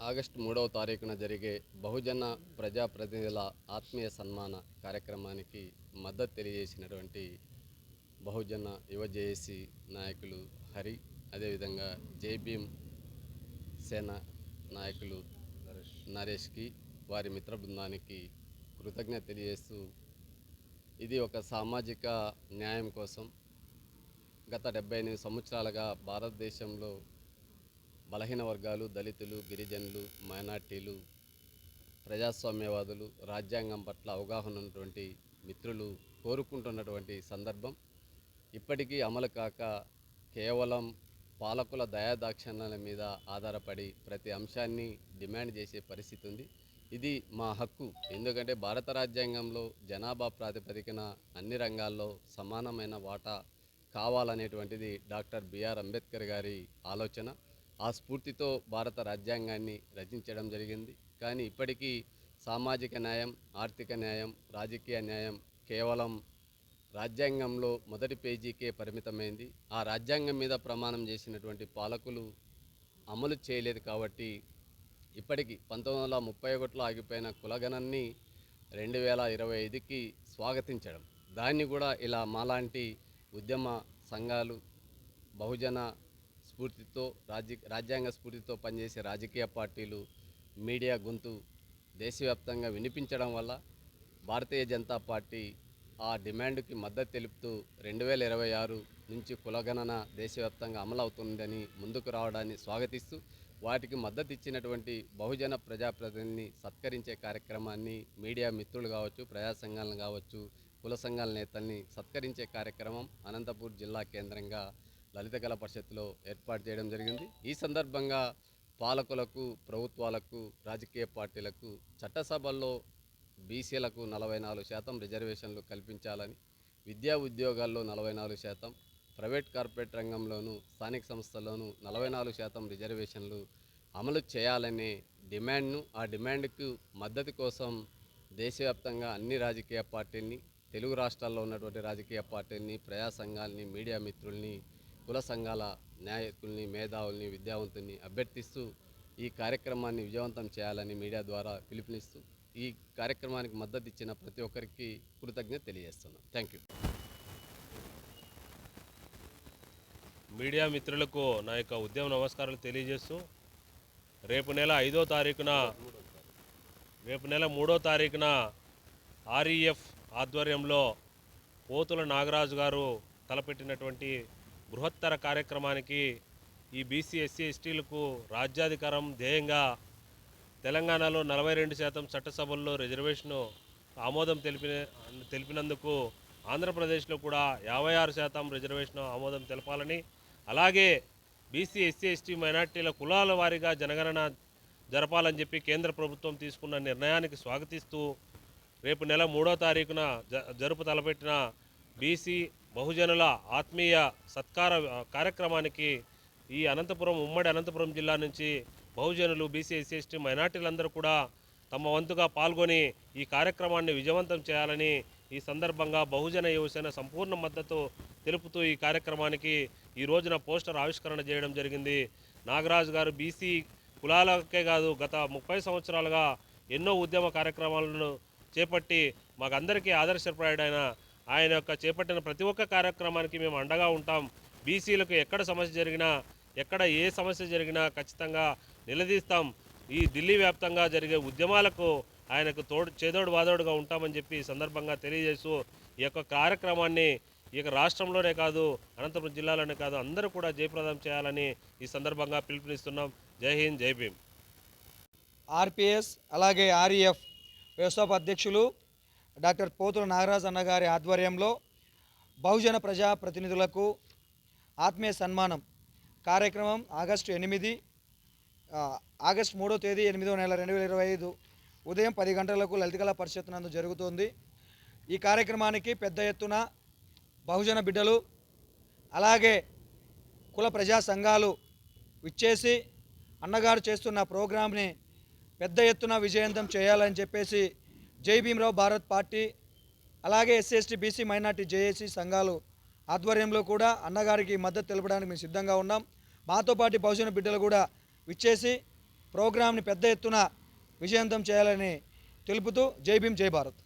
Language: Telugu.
ఆగస్ట్ మూడవ తారీఖున జరిగే బహుజన ప్రజాప్రతినిధుల ఆత్మీయ సన్మాన కార్యక్రమానికి మద్దతు తెలియజేసినటువంటి బహుజన యువ జేఏసీ నాయకులు హరి అదేవిధంగా జేబీఎం సేన నాయకులు నరేష్కి వారి మిత్ర బృందానికి కృతజ్ఞత తెలియజేస్తూ ఇది ఒక సామాజిక న్యాయం కోసం గత డెబ్బై ఎనిమిది సంవత్సరాలుగా భారతదేశంలో బలహీన వర్గాలు దళితులు గిరిజనులు మైనార్టీలు ప్రజాస్వామ్యవాదులు రాజ్యాంగం పట్ల అవగాహన ఉన్నటువంటి మిత్రులు కోరుకుంటున్నటువంటి సందర్భం. ఇప్పటికీ అమలు కాక కేవలం పాలకుల దయాదాక్షిణ్యాల మీద ఆధారపడి ప్రతి అంశాన్ని డిమాండ్ చేసే పరిస్థితి ఉంది. ఇది మా హక్కు. ఎందుకంటే భారత రాజ్యాంగంలో జనాభా ప్రాతిపదికన అన్ని రంగాల్లో సమానమైన వాటా కావాలనేటువంటిది డాక్టర్ బిఆర్ అంబేద్కర్ గారి ఆలోచన. ఆ స్ఫూర్తితో భారత రాజ్యాంగాన్ని రచించడం జరిగింది. కానీ ఇప్పటికీ సామాజిక న్యాయం ఆర్థిక న్యాయం రాజకీయ న్యాయం కేవలం రాజ్యాంగంలో మొదటి పేజీకే పరిమితమైంది. ఆ రాజ్యాంగం మీద ప్రమాణం చేసినటువంటి పాలకులు అమలు చేయలేదు కాబట్టి ఇప్పటికి పంతొమ్మిది వందల ముప్పై ఒకటిలో ఆగిపోయిన కులగణాన్ని రెండు వేల ఇరవై ఐదుకి స్వాగతించడం. దాన్ని కూడా ఇలా మాలాంటి ఉద్యమ సంఘాలు బహుజన స్ఫూర్తితో రాజ్య రాజ్యాంగ స్ఫూర్తితో పనిచేసే రాజకీయ పార్టీలు మీడియా గొంతు దేశవ్యాప్తంగా వినిపించడం వల్ల భారతీయ జనతా పార్టీ ఆ డిమాండ్కి మద్దతు తెలుపుతూ రెండు వేల ఇరవై ఆరు నుంచి కులగణన దేశవ్యాప్తంగా అమలవుతుందని ముందుకు రావడాన్ని స్వాగతిస్తూ వాటికి మద్దతు ఇచ్చినటువంటి బహుజన ప్రజాప్రతినిధిని సత్కరించే కార్యక్రమాన్ని మీడియా మిత్రులు కావచ్చు ప్రజా సంఘాలను కావచ్చు కుల సంఘాల నేతల్ని సత్కరించే కార్యక్రమం అనంతపూర్ జిల్లా కేంద్రంగా లలిత కళ పరిషత్తులో ఏర్పాటు చేయడం జరిగింది. ఈ సందర్భంగా పాలకులకు ప్రభుత్వాలకు రాజకీయ పార్టీలకు చట్టసభల్లో బీసీలకు నలభై నాలుగు శాతం రిజర్వేషన్లు కల్పించాలని విద్యా ఉద్యోగాల్లో నలభై నాలుగు శాతం ప్రైవేట్ కార్పొరేట్ రంగంలోనూ స్థానిక సంస్థల్లోనూ నలభై నాలుగు శాతం రిజర్వేషన్లు అమలు చేయాలనే డిమాండ్ను ఆ డిమాండ్కు మద్దతు కోసం దేశవ్యాప్తంగా అన్ని రాజకీయ పార్టీల్ని తెలుగు రాష్ట్రాల్లో ఉన్నటువంటి రాజకీయ పార్టీల్ని ప్రజా సంఘాలని మీడియా మిత్రుల్ని కుల సంఘాల నాయకుల్ని మేధావుల్ని విద్యావంతుల్ని అభ్యర్థిస్తూ ఈ కార్యక్రమాన్ని విజయవంతం చేయాలని మీడియా ద్వారా పిలుపునిస్తూ ఈ కార్యక్రమానికి మద్దతు ఇచ్చిన ప్రతి ఒక్కరికి కృతజ్ఞత తెలియజేస్తున్నాం. థ్యాంక్ యూ మీడియా మిత్రులకు నా యొక్క ఉద్యమ నమస్కారాలు తెలియజేస్తూ రేపు నెల ఐదో తారీఖున రేపు నెల మూడో తారీఖున ఆర్ఈఎఫ్ ఆధ్వర్యంలో పోతుల నాగరాజు గారు తలపెట్టినటువంటి బృహత్తర కార్యక్రమానికి ఈ బీసీ ఎస్సీ ఎస్టీలకు రాజ్యాధికారం ధ్యేయంగా తెలంగాణలో నలభై రెండు శాతం చట్టసభల్లో రిజర్వేషను ఆమోదం తెలిపిన తెలిపినందుకు ఆంధ్రప్రదేశ్లో కూడా యాభై ఆరు శాతం రిజర్వేషన్ ఆమోదం తెలపాలని అలాగే బీసీ ఎస్సీ ఎస్టీ మైనార్టీల కులాల వారీగా జనగణన జరపాలని చెప్పి కేంద్ర ప్రభుత్వం తీసుకున్న నిర్ణయానికి స్వాగతిస్తూ రేపు నెల మూడో తారీఖున జ జరుపు తలపెట్టిన బీసీ బహుజనుల ఆత్మీయ సత్కార కార్యక్రమానికి ఈ అనంతపురం ఉమ్మడి అనంతపురం జిల్లా నుంచి బహుజనులు బీసీ ఎస్సీ ఎస్టీ మైనార్టీలందరూ కూడా తమ వంతుగా పాల్గొని ఈ కార్యక్రమాన్ని విజయవంతం చేయాలని ఈ సందర్భంగా బహుజన యువసేన సంపూర్ణ మద్దతు తెలుపుతూ ఈ కార్యక్రమానికి ఈ రోజున పోస్టర్ ఆవిష్కరణ చేయడం జరిగింది. నాగరాజు గారు బీసీ కులాలకే కాదు గత ముప్పై సంవత్సరాలుగా ఎన్నో ఉద్యమ కార్యక్రమాలను చేపట్టి మాకందరికీ ఆదర్శప్రాయుడైన ఆయన. యొక్క చేపట్టిన ప్రతి ఒక్క కార్యక్రమానికి మేము అండగా ఉంటాం. బీసీలకు ఎక్కడ సమస్య జరిగినా ఎక్కడ ఏ సమస్య జరిగినా ఖచ్చితంగా నిలదీస్తాం. ఈ ఢిల్లీ వ్యాప్తంగా జరిగే ఉద్యమాలకు ఆయనకు తోడు చేదోడు వాదోడుగా ఉంటామని చెప్పి సందర్భంగా తెలియజేస్తూ ఈ యొక్క కార్యక్రమాన్ని ఈ యొక్క రాష్ట్రంలోనే కాదు అనంతపురం జిల్లాలోనే కాదు అందరూ కూడా జయప్రదం చేయాలని ఈ సందర్భంగా పిలుపునిస్తున్నాం. జై హింద్ జై భీమ్. ఆర్పిఎస్ అలాగే ఆర్ఈఎఫ్ వ్యవస్థాప అధ్యక్షులు డాక్టర్ పోతుల నాగరాజ్ అన్నగారి ఆధ్వర్యంలో బహుజన ప్రజా ప్రతినిధులకు ఆత్మీయ సన్మానం. కార్యక్రమం ఆగస్టు ఎనిమిది ఆగస్టు మూడో తేదీ ఎనిమిదో నెల రెండు వేల ఇరవై ఐదు ఉదయం పది గంటలకు లలితకళా పరిషత్ నందు జరుగుతోంది. ఈ కార్యక్రమానికి పెద్ద ఎత్తున బహుజన బిడ్డలు అలాగే కుల ప్రజా సంఘాలు విచ్చేసి అన్నగారు చేస్తున్న ప్రోగ్రాంని పెద్ద ఎత్తున విజయవంతం చేయాలని చెప్పేసి జై భీమరావు భారత్ పార్టీ అలాగే ఎస్సీ బీసీ మైనార్టీ జేఏసీ సంఘాలు ఆధ్వర్యంలో కూడా అన్నగారికి మద్దతు తెలపడానికి మేము సిద్ధంగా ఉన్నాం. మాతో పాటు బహుజన బిడ్డలు కూడా విచ్చేసి ప్రోగ్రాంని పెద్ద ఎత్తున విజయవంతం చేయాలని తెలుపుతూ జై భీమ్ జై భారత్.